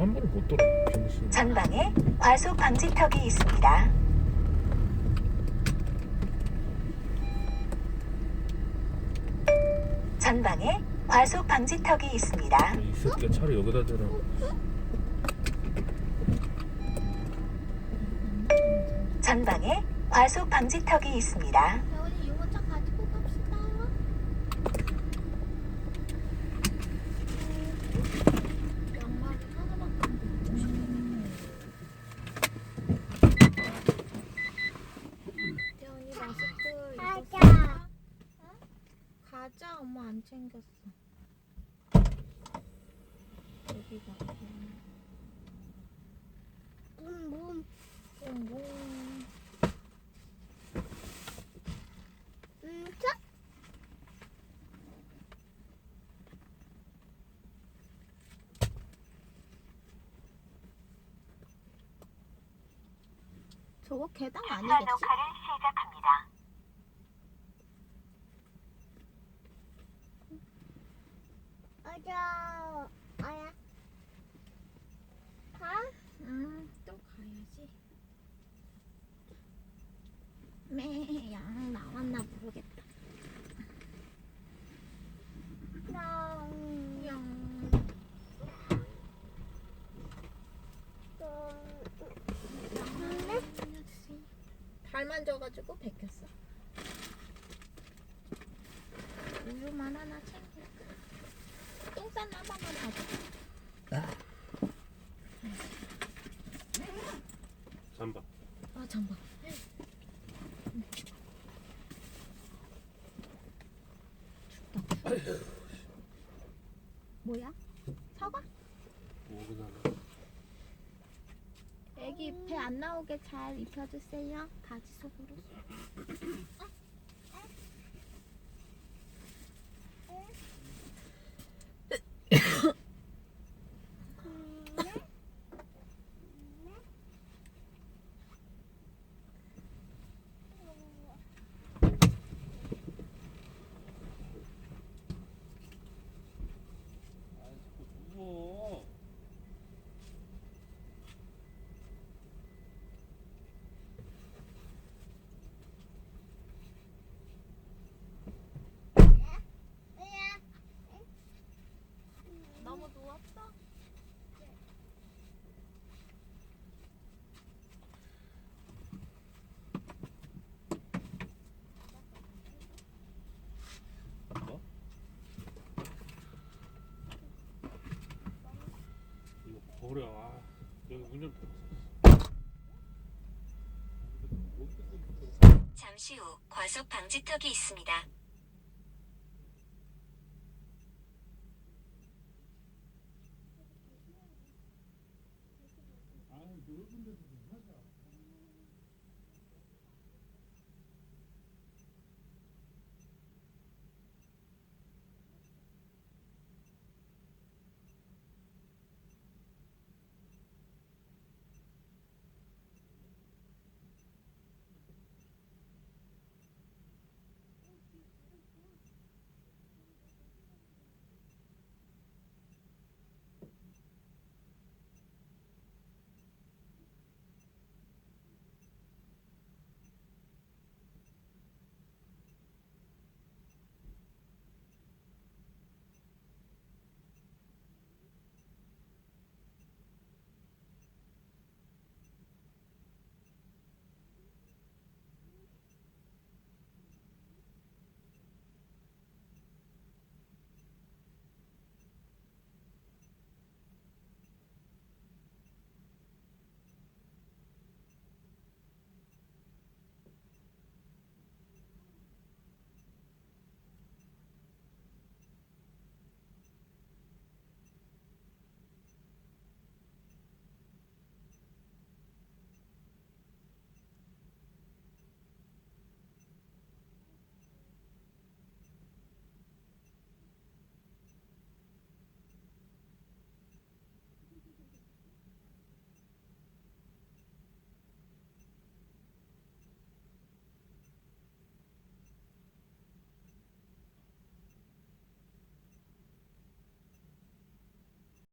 한 번을 못 돌아. 병신. 전방에 과속 방지턱이 있습니다. 전방에 과속 방지턱이 있습니다. 이 새끼가 차를 여기다 대라. 전방에 과속 방지턱이 있습니다. 우리 유모차 가지고 갑시다. 양말을 하나밖에 안 대원이 마스크 가자. 가자. 엄마 안 챙겼어. 여기가. 붐붐. 붐붐. 음, 자. 저거 계단 아니겠지? 시작합니다. 어저 아야. 가? 응또 가야지. 매양 나왔나 모르겠다. 양발 만져가지고 베꼈어. 우유만 하나 챙겨 똥싼 한 번만 봐줘 잠바. 아 잠깐 춥다 뭐야? 사과? 뭐구나. 애기 배 안 나오게 잘 입혀주세요 바지 속으로 버려. 아, 여기 문좀 닫았어. 잠시 후 과속 방지턱이 있습니다. 아, 데서 좀 하자.